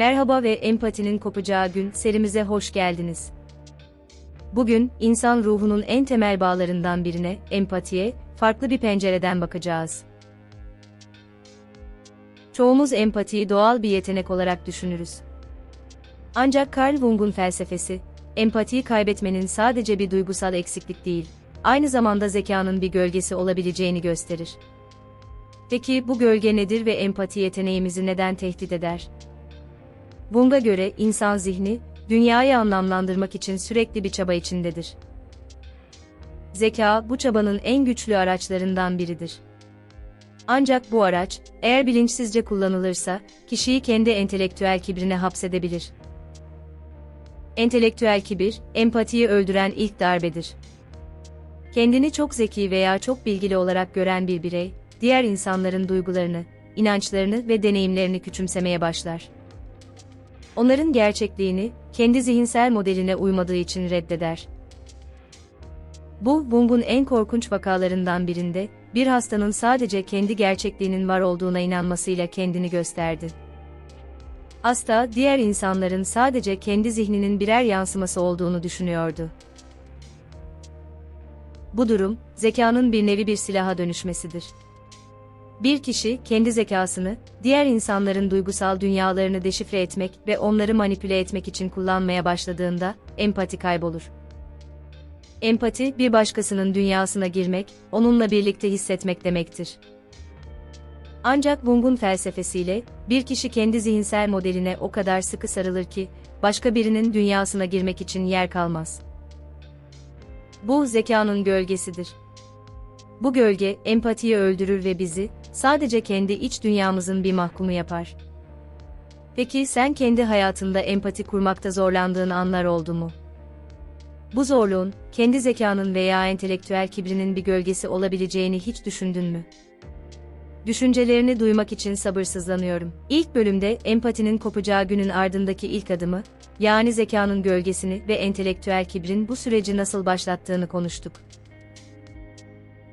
Merhaba ve empatinin kopacağı gün serimize hoş geldiniz. Bugün insan ruhunun en temel bağlarından birine, empatiye, farklı bir pencereden bakacağız. Çoğumuz empatiyi doğal bir yetenek olarak düşünürüz. Ancak Carl Jung'un felsefesi, empatiyi kaybetmenin sadece bir duygusal eksiklik değil, aynı zamanda zekanın bir gölgesi olabileceğini gösterir. Peki bu gölge nedir ve empati yeteneğimizi neden tehdit eder? Jung'a göre insan zihni, dünyayı anlamlandırmak için sürekli bir çaba içindedir. Zeka, bu çabanın en güçlü araçlarından biridir. Ancak bu araç, eğer bilinçsizce kullanılırsa, kişiyi kendi entelektüel kibrine hapsedebilir. Entelektüel kibir, empatiyi öldüren ilk darbedir. Kendini çok zeki veya çok bilgili olarak gören bir birey, diğer insanların duygularını, inançlarını ve deneyimlerini küçümsemeye başlar. Onların gerçekliğini, kendi zihinsel modeline uymadığı için reddeder. Bu, Jung'un en korkunç vakalarından birinde, bir hastanın sadece kendi gerçekliğinin var olduğuna inanmasıyla kendini gösterdi. Hasta, diğer insanların sadece kendi zihninin birer yansıması olduğunu düşünüyordu. Bu durum, zekanın bir nevi bir silaha dönüşmesidir. Bir kişi, kendi zekasını, diğer insanların duygusal dünyalarını deşifre etmek ve onları manipüle etmek için kullanmaya başladığında, empati kaybolur. Empati, bir başkasının dünyasına girmek, onunla birlikte hissetmek demektir. Ancak Jung'un felsefesiyle, bir kişi kendi zihinsel modeline o kadar sıkı sarılır ki, başka birinin dünyasına girmek için yer kalmaz. Bu, zekanın gölgesidir. Bu gölge, empatiyi öldürür ve bizi, sadece kendi iç dünyamızın bir mahkumu yapar. Peki sen kendi hayatında empati kurmakta zorlandığın anlar oldu mu? Bu zorluğun, kendi zekanın veya entelektüel kibrinin bir gölgesi olabileceğini hiç düşündün mü? Düşüncelerini duymak için sabırsızlanıyorum. İlk bölümde empatinin kopacağı günün ardındaki ilk adımı, yani zekanın gölgesini ve entelektüel kibrin bu süreci nasıl başlattığını konuştuk.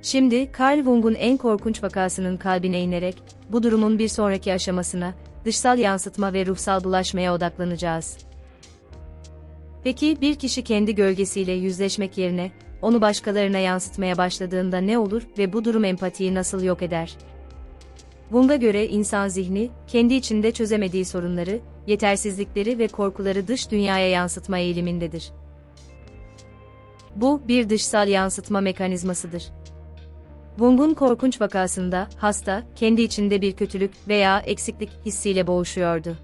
Şimdi, Carl Jung'un en korkunç vakasının kalbine inerek, bu durumun bir sonraki aşamasına, dışsal yansıtma ve ruhsal bulaşmaya odaklanacağız. Peki bir kişi kendi gölgesiyle yüzleşmek yerine, onu başkalarına yansıtmaya başladığında ne olur ve bu durum empatiyi nasıl yok eder? Jung'a göre insan zihni, kendi içinde çözemediği sorunları, yetersizlikleri ve korkuları dış dünyaya yansıtma eğilimindedir. Bu, bir dışsal yansıtma mekanizmasıdır. Jung'un korkunç vakasında, hasta, kendi içinde bir kötülük veya eksiklik hissiyle boğuşuyordu.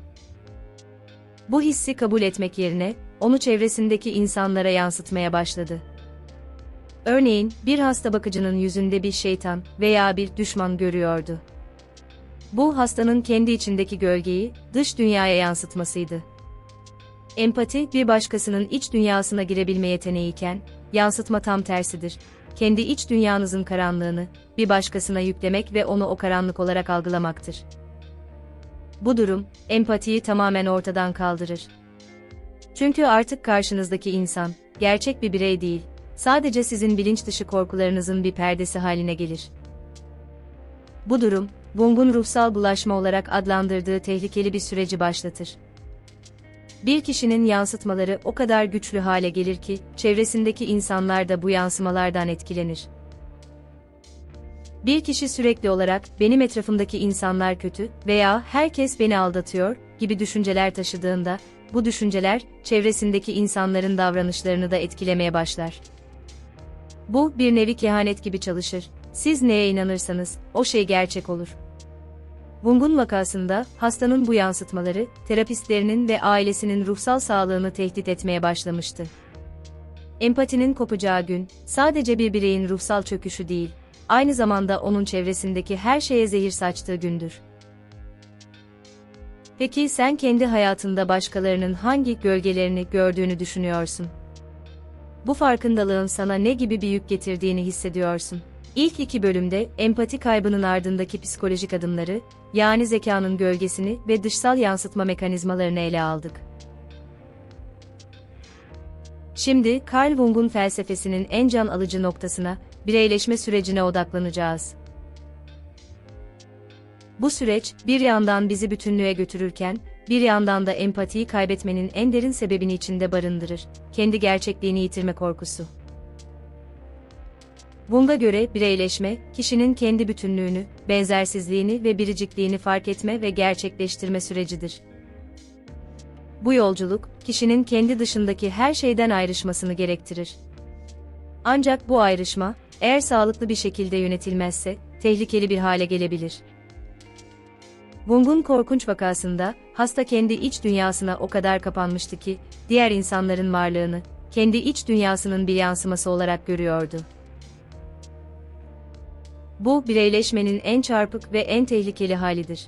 Bu hissi kabul etmek yerine, onu çevresindeki insanlara yansıtmaya başladı. Örneğin, bir hasta bakıcının yüzünde bir şeytan veya bir düşman görüyordu. Bu hastanın kendi içindeki gölgeyi dış dünyaya yansıtmasıydı. Empati bir başkasının iç dünyasına girebilme yeteneğiken, yansıtma tam tersidir. Kendi iç dünyanızın karanlığını bir başkasına yüklemek ve onu o karanlık olarak algılamaktır. Bu durum empatiyi tamamen ortadan kaldırır. Çünkü artık karşınızdaki insan gerçek bir birey değil, sadece sizin bilinç dışı korkularınızın bir perdesi haline gelir. Bu durum, Jung'un ruhsal bulaşma olarak adlandırdığı tehlikeli bir süreci başlatır. Bir kişinin yansıtmaları o kadar güçlü hale gelir ki, çevresindeki insanlar da bu yansımalardan etkilenir. Bir kişi sürekli olarak benim etrafımdaki insanlar kötü veya herkes beni aldatıyor gibi düşünceler taşıdığında, bu düşünceler çevresindeki insanların davranışlarını da etkilemeye başlar. Bu bir nevi kehanet gibi çalışır. Siz neye inanırsanız o şey gerçek olur. Jung'un vakasında, hastanın bu yansıtmaları, terapistlerinin ve ailesinin ruhsal sağlığını tehdit etmeye başlamıştı. Empatinin kopacağı gün, sadece bir bireyin ruhsal çöküşü değil, aynı zamanda onun çevresindeki her şeye zehir saçtığı gündür. Peki sen kendi hayatında başkalarının hangi gölgelerini gördüğünü düşünüyorsun? Bu farkındalığın sana ne gibi bir yük getirdiğini hissediyorsun? İlk iki bölümde empati kaybının ardındaki psikolojik adımları, yani zekanın gölgesini ve dışsal yansıtma mekanizmalarını ele aldık. Şimdi Carl Jung'un felsefesinin en can alıcı noktasına, bireyleşme sürecine odaklanacağız. Bu süreç, bir yandan bizi bütünlüğe götürürken, bir yandan da empatiyi kaybetmenin en derin sebebini içinde barındırır. Kendi gerçekliğini yitirme korkusu. Buna göre bireyleşme, kişinin kendi bütünlüğünü, benzersizliğini ve biricikliğini fark etme ve gerçekleştirme sürecidir. Bu yolculuk, kişinin kendi dışındaki her şeyden ayrışmasını gerektirir. Ancak bu ayrışma, eğer sağlıklı bir şekilde yönetilmezse, tehlikeli bir hale gelebilir. Wung'un korkunç vakasında, hasta kendi iç dünyasına o kadar kapanmıştı ki, diğer insanların varlığını, kendi iç dünyasının bir yansıması olarak görüyordu. Bu, bireyleşmenin en çarpık ve en tehlikeli halidir.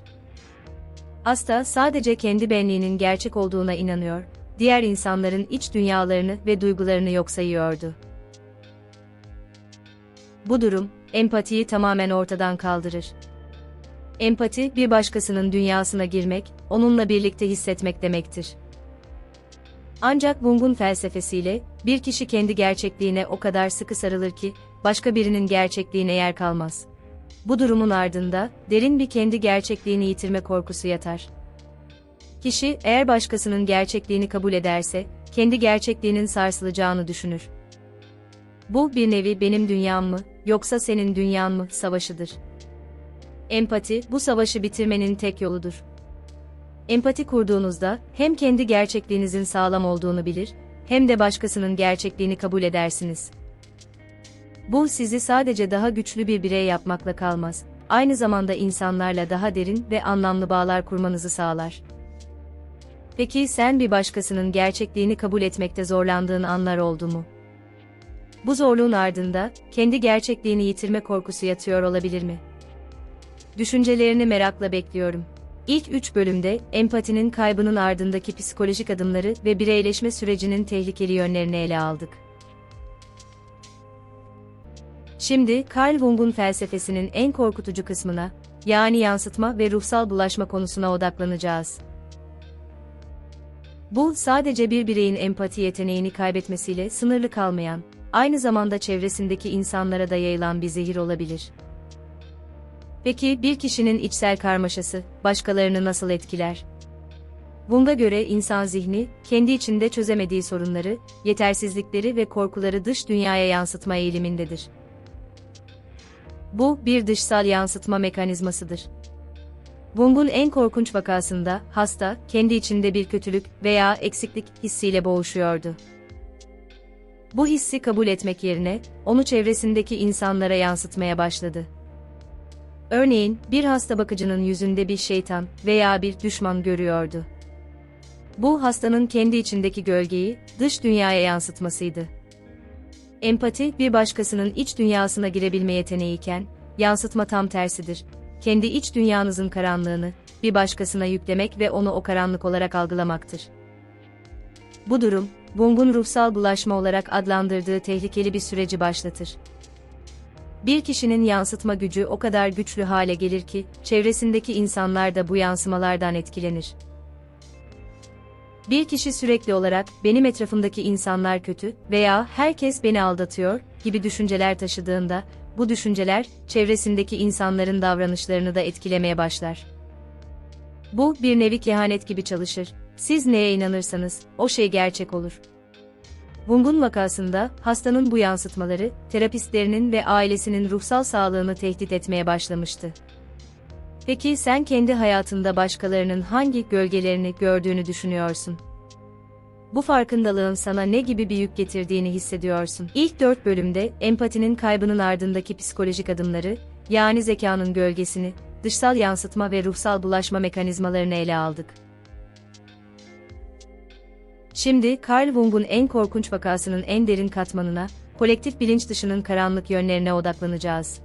Hasta sadece kendi benliğinin gerçek olduğuna inanıyor, diğer insanların iç dünyalarını ve duygularını yok sayıyordu. Bu durum, empatiyi tamamen ortadan kaldırır. Empati, bir başkasının dünyasına girmek, onunla birlikte hissetmek demektir. Ancak Wung'un felsefesiyle, bir kişi kendi gerçekliğine o kadar sıkı sarılır ki, başka birinin gerçekliğine yer kalmaz. Bu durumun ardında, derin bir kendi gerçekliğini yitirme korkusu yatar. Kişi, eğer başkasının gerçekliğini kabul ederse, kendi gerçekliğinin sarsılacağını düşünür. Bu bir nevi benim dünyam mı, yoksa senin dünyan mı savaşıdır. Empati, bu savaşı bitirmenin tek yoludur. Empati kurduğunuzda, hem kendi gerçekliğinizin sağlam olduğunu bilir, hem de başkasının gerçekliğini kabul edersiniz. Bu sizi sadece daha güçlü bir birey yapmakla kalmaz, aynı zamanda insanlarla daha derin ve anlamlı bağlar kurmanızı sağlar. Peki sen bir başkasının gerçekliğini kabul etmekte zorlandığın anlar oldu mu? Bu zorluğun ardında, kendi gerçekliğini yitirme korkusu yatıyor olabilir mi? Düşüncelerini merakla bekliyorum. İlk üç bölümde, empatinin kaybının ardındaki psikolojik adımları ve bireyleşme sürecinin tehlikeli yönlerini ele aldık. Şimdi, Carl Jung'un felsefesinin en korkutucu kısmına, yani yansıtma ve ruhsal bulaşma konusuna odaklanacağız. Bu, sadece bir bireyin empati yeteneğini kaybetmesiyle sınırlı kalmayan, aynı zamanda çevresindeki insanlara da yayılan bir zehir olabilir. Peki bir kişinin içsel karmaşası başkalarını nasıl etkiler? Buna göre insan zihni, kendi içinde çözemediği sorunları, yetersizlikleri ve korkuları dış dünyaya yansıtma eğilimindedir. Bu, bir dışsal yansıtma mekanizmasıdır. Wung'un en korkunç vakasında, hasta, kendi içinde bir kötülük veya eksiklik hissiyle boğuşuyordu. Bu hissi kabul etmek yerine, onu çevresindeki insanlara yansıtmaya başladı. Örneğin, bir hasta bakıcının yüzünde bir şeytan veya bir düşman görüyordu. Bu hastanın kendi içindeki gölgeyi dış dünyaya yansıtmasıydı. Empati bir başkasının iç dünyasına girebilme yeteneğiken, yansıtma tam tersidir. Kendi iç dünyanızın karanlığını bir başkasına yüklemek ve onu o karanlık olarak algılamaktır. Bu durum, Jung'un ruhsal bulaşma olarak adlandırdığı tehlikeli bir süreci başlatır. Bir kişinin yansıtma gücü o kadar güçlü hale gelir ki, çevresindeki insanlar da bu yansımalardan etkilenir. Bir kişi sürekli olarak benim etrafımdaki insanlar kötü veya herkes beni aldatıyor gibi düşünceler taşıdığında, bu düşünceler çevresindeki insanların davranışlarını da etkilemeye başlar. Bu bir nevi kehanet gibi çalışır. Siz neye inanırsanız o şey gerçek olur. Wung'un vakasında hastanın bu yansıtmaları terapistlerinin ve ailesinin ruhsal sağlığını tehdit etmeye başlamıştı. Peki sen kendi hayatında başkalarının hangi gölgelerini gördüğünü düşünüyorsun? Bu farkındalığın sana ne gibi bir yük getirdiğini hissediyorsun. İlk dört bölümde empatinin kaybının ardındaki psikolojik adımları, yani zekanın gölgesini, dışsal yansıtma ve ruhsal bulaşma mekanizmalarını ele aldık. Şimdi Carl Jung'un en korkunç vakasının en derin katmanına, kolektif bilinç dışının karanlık yönlerine odaklanacağız.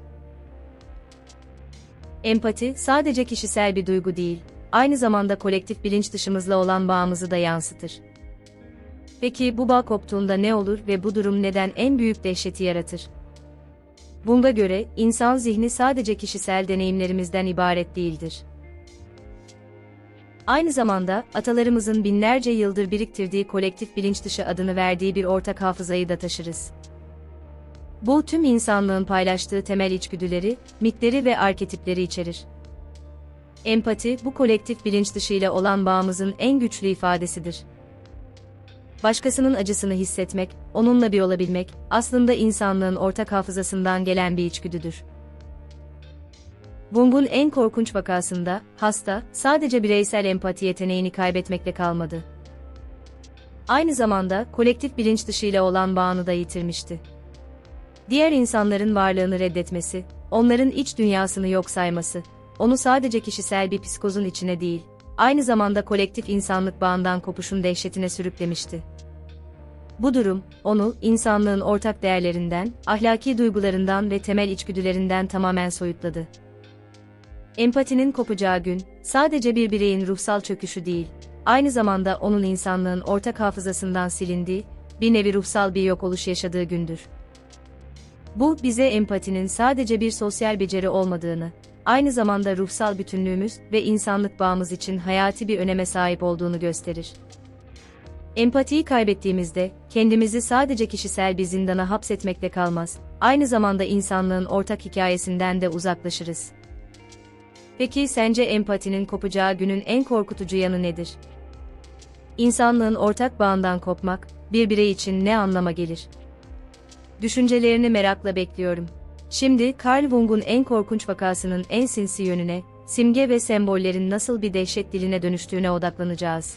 Empati sadece kişisel bir duygu değil, aynı zamanda kolektif bilinç dışımızla olan bağımızı da yansıtır. Peki bu bağ koptuğunda ne olur ve bu durum neden en büyük dehşeti yaratır? Buna göre insan zihni sadece kişisel deneyimlerimizden ibaret değildir. Aynı zamanda atalarımızın binlerce yıldır biriktirdiği kolektif bilinç dışı adını verdiği bir ortak hafızayı da taşırız. Bu tüm insanlığın paylaştığı temel içgüdüleri, mitleri ve arketipleri içerir. Empati, bu kolektif bilinç dışıyla olan bağımızın en güçlü ifadesidir. Başkasının acısını hissetmek, onunla bir olabilmek, aslında insanlığın ortak hafızasından gelen bir içgüdüdür. Wung'un en korkunç vakasında, hasta, sadece bireysel empati yeteneğini kaybetmekle kalmadı. Aynı zamanda, kolektif bilinç dışıyla olan bağını da yitirmişti. Diğer insanların varlığını reddetmesi, onların iç dünyasını yok sayması, onu sadece kişisel bir psikozun içine değil, aynı zamanda kolektif insanlık bağından kopuşun dehşetine sürüklemişti. Bu durum, onu, insanlığın ortak değerlerinden, ahlaki duygularından ve temel içgüdülerinden tamamen soyutladı. Empatinin kopacağı gün, sadece bir bireyin ruhsal çöküşü değil, aynı zamanda onun insanlığın ortak hafızasından silindiği, bir nevi ruhsal bir yok oluş yaşadığı gündür. Bu, bize empatinin sadece bir sosyal beceri olmadığını, aynı zamanda ruhsal bütünlüğümüz ve insanlık bağımız için hayati bir öneme sahip olduğunu gösterir. Empatiyi kaybettiğimizde, kendimizi sadece kişisel bir zindana hapsetmekle kalmaz, aynı zamanda insanlığın ortak hikayesinden de uzaklaşırız. Peki sence empatinin kopacağı günün en korkutucu yanı nedir? İnsanlığın ortak bağından kopmak, bir birey için ne anlama gelir? Düşüncelerini merakla bekliyorum. Şimdi Carl Jung'un en korkunç vakasının en sinsi yönüne, simge ve sembollerin nasıl bir dehşet diline dönüştüğüne odaklanacağız.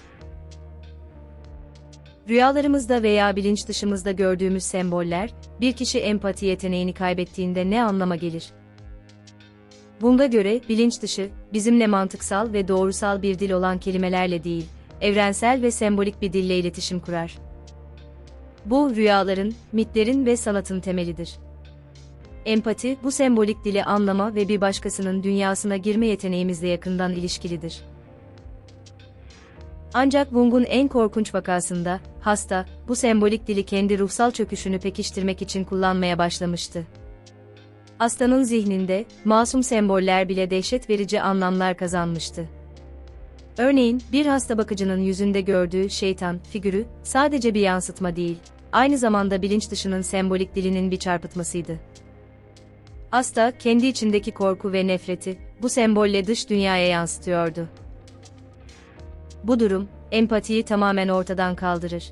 Rüyalarımızda veya bilinç dışımızda gördüğümüz semboller, bir kişi empati yeteneğini kaybettiğinde ne anlama gelir? Bunda göre bilinç dışı, bizimle mantıksal ve doğrusal bir dil olan kelimelerle değil, evrensel ve sembolik bir dille iletişim kurar. Bu rüyaların, mitlerin ve sanatın temelidir. Empati, bu sembolik dili anlama ve bir başkasının dünyasına girme yeteneğimizle yakından ilişkilidir. Ancak Jung'un en korkunç vakasında, hasta, bu sembolik dili kendi ruhsal çöküşünü pekiştirmek için kullanmaya başlamıştı. Hastanın zihninde, masum semboller bile dehşet verici anlamlar kazanmıştı. Örneğin, bir hasta bakıcının yüzünde gördüğü şeytan figürü, sadece bir yansıtma değil, aynı zamanda bilinç dışının sembolik dilinin bir çarpıtmasıydı. Hasta, kendi içindeki korku ve nefreti, bu sembolle dış dünyaya yansıtıyordu. Bu durum, empatiyi tamamen ortadan kaldırır.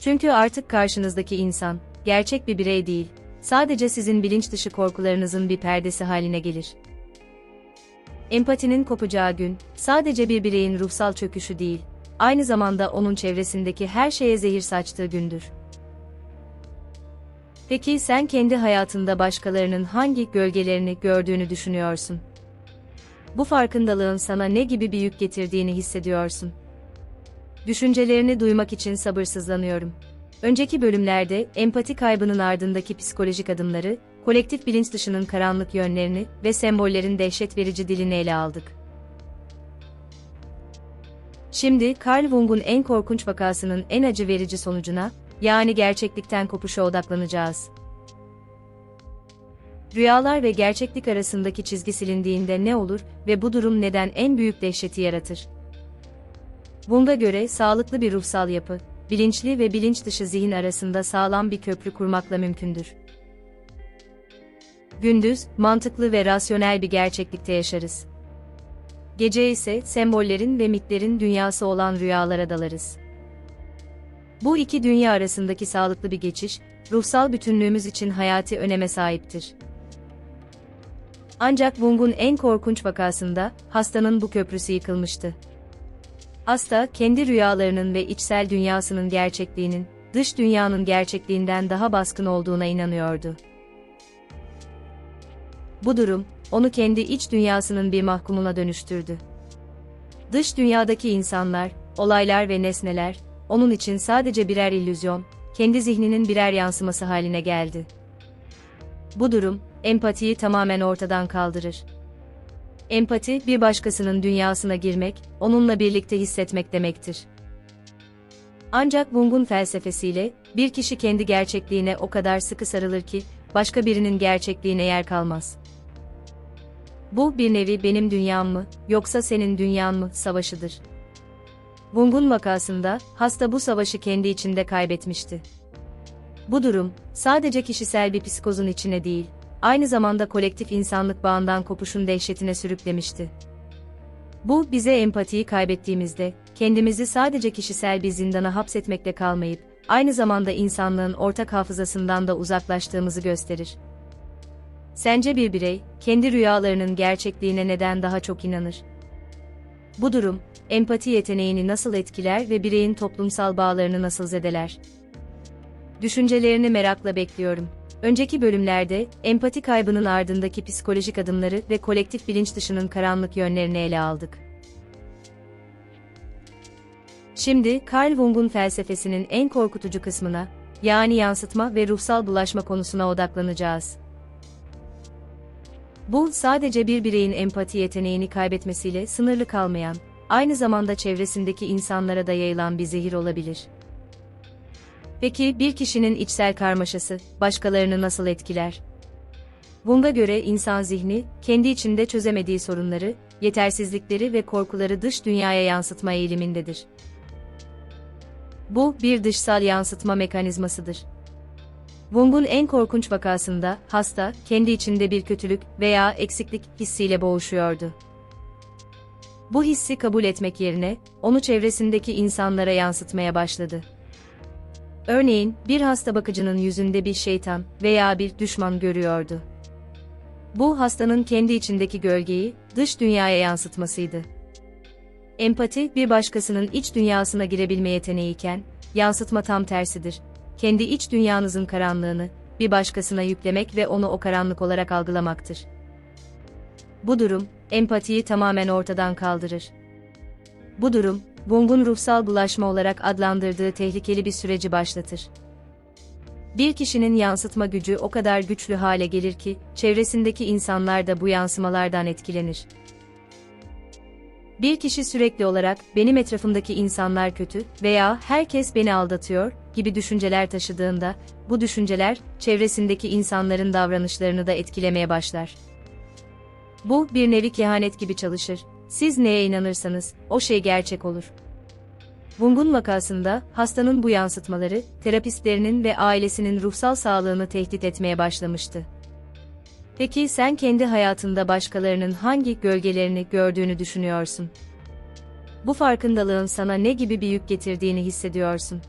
Çünkü artık karşınızdaki insan, gerçek bir birey değil, sadece sizin bilinç dışı korkularınızın bir perdesi haline gelir. Empatinin kopacağı gün, sadece bir bireyin ruhsal çöküşü değil, aynı zamanda onun çevresindeki her şeye zehir saçtığı gündür. Peki sen kendi hayatında başkalarının hangi gölgelerini gördüğünü düşünüyorsun? Bu farkındalığın sana ne gibi bir yük getirdiğini hissediyorsun? Düşüncelerini duymak için sabırsızlanıyorum. Önceki bölümlerde empati kaybının ardındaki psikolojik adımları, kolektif bilinç dışının karanlık yönlerini ve sembollerin dehşet verici dilini ele aldık. Şimdi Carl Jung'un en korkunç vakasının en acı verici sonucuna, yani gerçeklikten kopuşa odaklanacağız. Rüyalar ve gerçeklik arasındaki çizgi silindiğinde ne olur ve bu durum neden en büyük dehşeti yaratır? Bunda göre sağlıklı bir ruhsal yapı, bilinçli ve bilinç dışı zihin arasında sağlam bir köprü kurmakla mümkündür. Gündüz, mantıklı ve rasyonel bir gerçeklikte yaşarız. Gece ise sembollerin ve mitlerin dünyası olan rüyalara dalarız. Bu iki dünya arasındaki sağlıklı bir geçiş, ruhsal bütünlüğümüz için hayati öneme sahiptir. Ancak Jung'un en korkunç vakasında, hastanın bu köprüsü yıkılmıştı. Hasta, kendi rüyalarının ve içsel dünyasının gerçekliğinin, dış dünyanın gerçekliğinden daha baskın olduğuna inanıyordu. Bu durum, onu kendi iç dünyasının bir mahkumuna dönüştürdü. Dış dünyadaki insanlar, olaylar ve nesneler, onun için sadece birer illüzyon, kendi zihninin birer yansıması haline geldi. Bu durum, empatiyi tamamen ortadan kaldırır. Empati, bir başkasının dünyasına girmek, onunla birlikte hissetmek demektir. Ancak Jung'un felsefesiyle, bir kişi kendi gerçekliğine o kadar sıkı sarılır ki, başka birinin gerçekliğine yer kalmaz. Bu bir nevi benim dünyam mı, yoksa senin dünyan mı savaşıdır. Jung'un vakasında, hasta bu savaşı kendi içinde kaybetmişti. Bu durum, sadece kişisel bir psikozun içine değil, aynı zamanda kolektif insanlık bağından kopuşun dehşetine sürüklemişti. Bu, bize empatiyi kaybettiğimizde, kendimizi sadece kişisel bir zindana hapsetmekle kalmayıp, aynı zamanda insanlığın ortak hafızasından da uzaklaştığımızı gösterir. Sence bir birey, kendi rüyalarının gerçekliğine neden daha çok inanır? Bu durum, empati yeteneğini nasıl etkiler ve bireyin toplumsal bağlarını nasıl zedeler? Düşüncelerini merakla bekliyorum. Önceki bölümlerde, empati kaybının ardındaki psikolojik adımları ve kolektif bilinç dışının karanlık yönlerini ele aldık. Şimdi, Carl Jung'un felsefesinin en korkutucu kısmına, yani yansıtma ve ruhsal bulaşma konusuna odaklanacağız. Bu, sadece bir bireyin empati yeteneğini kaybetmesiyle sınırlı kalmayan, aynı zamanda çevresindeki insanlara da yayılan bir zehir olabilir. Peki bir kişinin içsel karmaşası başkalarını nasıl etkiler? Jung'a göre insan zihni, kendi içinde çözemediği sorunları, yetersizlikleri ve korkuları dış dünyaya yansıtma eğilimindedir. Bu, bir dışsal yansıtma mekanizmasıdır. Jung'un en korkunç vakasında, hasta, kendi içinde bir kötülük veya eksiklik hissiyle boğuşuyordu. Bu hissi kabul etmek yerine, onu çevresindeki insanlara yansıtmaya başladı. Örneğin, bir hasta bakıcının yüzünde bir şeytan veya bir düşman görüyordu. Bu hastanın kendi içindeki gölgeyi dış dünyaya yansıtmasıydı. Empati, bir başkasının iç dünyasına girebilme yeteneğiken, yansıtma tam tersidir. Kendi iç dünyanızın karanlığını bir başkasına yüklemek ve onu o karanlık olarak algılamaktır. Bu durum, empatiyi tamamen ortadan kaldırır. Bu durum, Jung'un ruhsal bulaşma olarak adlandırdığı tehlikeli bir süreci başlatır. Bir kişinin yansıtma gücü o kadar güçlü hale gelir ki, çevresindeki insanlar da bu yansımalardan etkilenir. Bir kişi sürekli olarak benim etrafımdaki insanlar kötü veya herkes beni aldatıyor gibi düşünceler taşıdığında, bu düşünceler çevresindeki insanların davranışlarını da etkilemeye başlar. Bu bir nevi kehanet gibi çalışır. Siz neye inanırsanız o şey gerçek olur. Jung'un vakasında hastanın bu yansıtmaları terapistlerinin ve ailesinin ruhsal sağlığını tehdit etmeye başlamıştı. Peki sen kendi hayatında başkalarının hangi gölgelerini gördüğünü düşünüyorsun? Bu farkındalığın sana ne gibi bir yük getirdiğini hissediyorsun?